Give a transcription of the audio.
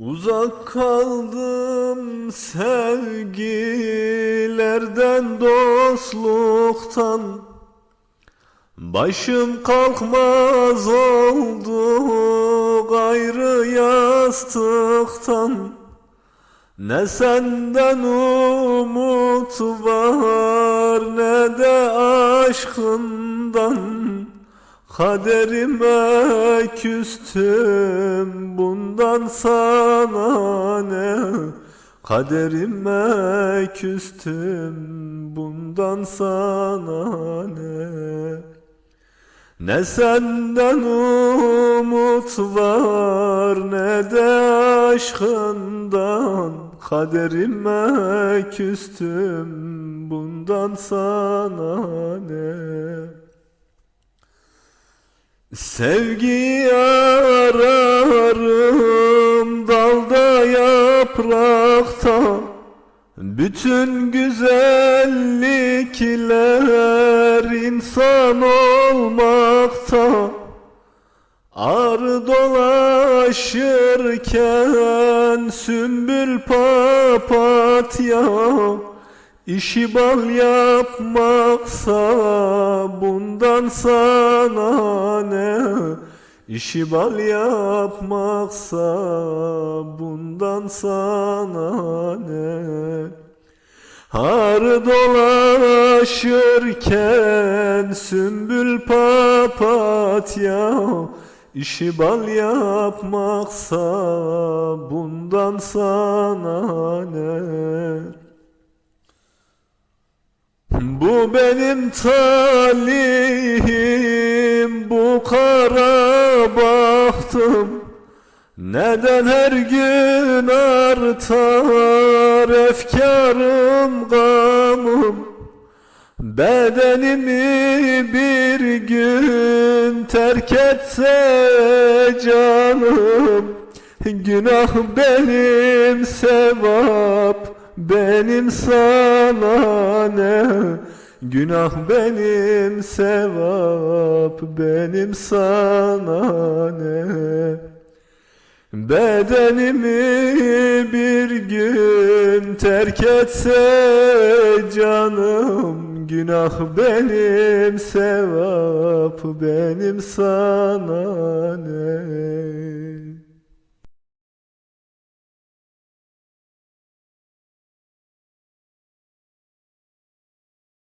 Uzak kaldım sevgilerden dostluktan. Başım kalkmaz oldu gayrı yastıktan. Ne senden umut var ne de aşkından Kaderime küstüm bundan sana ne? Kaderime küstüm bundan sana ne? Ne senden umut var ne de aşkından. Kaderime küstüm bundan sana ne Sevgiyi ararım dalda yaprakta. Bütün güzellikler insan olmakta. Arı dolaşırken sümbül papatya. İşi bal yapmaksa bundan sana ne İşi bal yapmaksa bundan sana ne? Har dolaşırken sümbül papatya İşi bal yapmaksa bundan sana ne? Bu benim talihim, bu kara bahtım. Neden her gün artar efkarım gamım? Bedenimi bir gün terk etse canım Günah benim sevap benim sana ne Günah benim sevap benim sana ne? Bedenimi bir gün terk etse canım Günah benim sevap benim sana ne